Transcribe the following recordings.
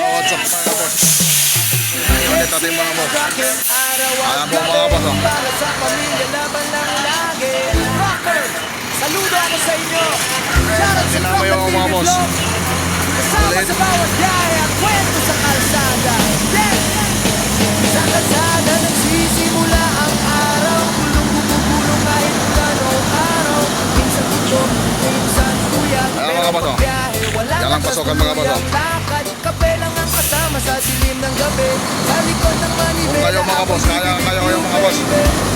What's up mga boss? Ngayon ulit natin mga boss. Alam mo mga boss oh. Saludo ako sa inyo Sinama yung mga boss. Kasama sa bawat biyahe ang kwento sa kalsada Yes! Sa kalsada nagsisimula ang araw Gulong gugulong kahit gano'ng araw Minsan tutok, minsan Ayan, Pero mga boss, oh. Yan ang pasokan, mga boss, oh. Sa dilim ng gabi Sa likod ng manibela Kung kayo, mga boss, kaya kayo kayo, mga boss.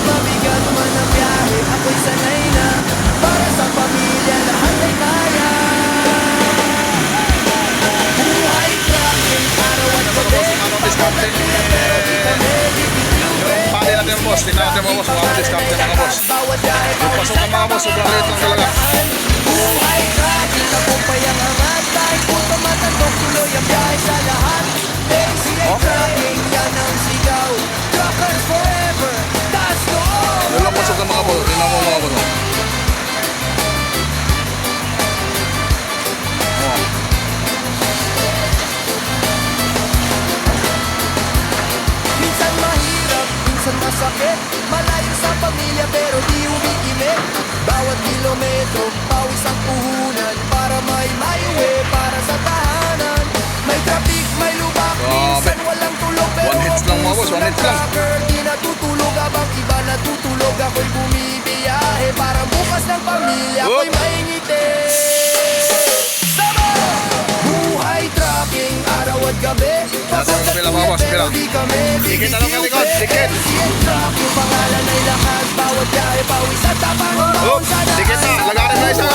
Mabigat man ang biyahe, ako'y sanay na Para sa pamilya, lahat ay kaya Buhay trucking, araw at ano discount din? Yung pali natin boss. Tingnan natin mga boss. Mga discount din mga boss. Yung pasok ng mga boss. Sobrang liit lang talaga. buhay trucking Tagumpay ang angat, kahit masakit. Malayo sa pamilya pero di umiimik. Bawat kilometro, pawis ang puhunan. Para may maiuwi, para sa tahanan. May traffic, may lubak, minsan walang tulog Pero One hits lang, mga boss, one hits lang. Di natutulog habang iba natutulog. Ako'y bumibiyahe para bukas ng pamilya. Ako'y maingiti pawis at tapang ang Oh, baon sa daan. dikit na, lagarin na isa.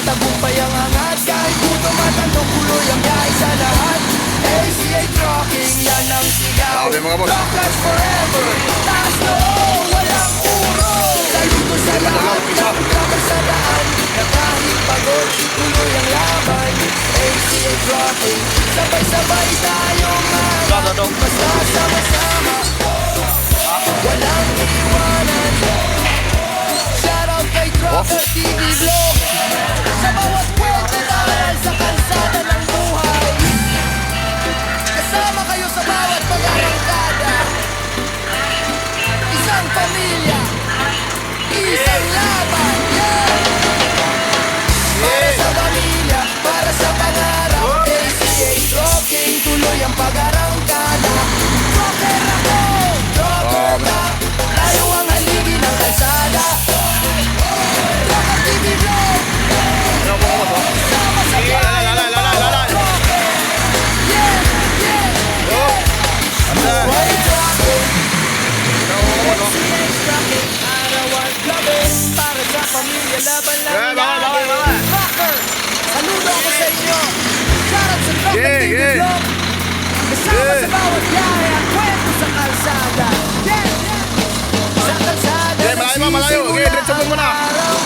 Tagumpay ang angat Kahit puto matandong kuloy ang biyahe sa lahat ACA Trucking, yan ang sigaw mga boss. Truckers forever, taas noo, walang puro Saludo sa lahat truckers sa daan Na kahit pagod, tuloy ang laban ACA Trucking, sabay-sabay tayong Father of the stars pamilya, laban lang Eh, bawal, bawal, bawal. Trucker, saludo ako sa inyo Shoutout sa Trucker Yeah, TV yeah. Vlog Kasama Yeah. sa bawat biyahe ang kwento sa kalsada Yeah, Sa kalsada Yeah, malayo, malayo. Okay, diretso mo muna.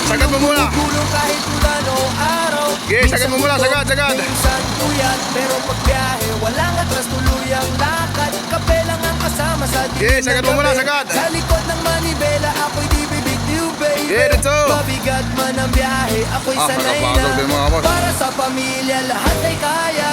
Sagad mo muna. Kahit gano'ng araw Okay, sagad mo muna, sagad, sagad. Minsan tuyat, pero pag biyahe Walang atras tuloy ang lakad Kape lang ang kasama sa Okay, sagad mo muna, sagad. Sa likod ng manibela Ako'y di bibitiw, baby Okay. Mabigat man ang biyahe Ako'y Ah, sanay na. Para sa pamilya Lahat ay kaya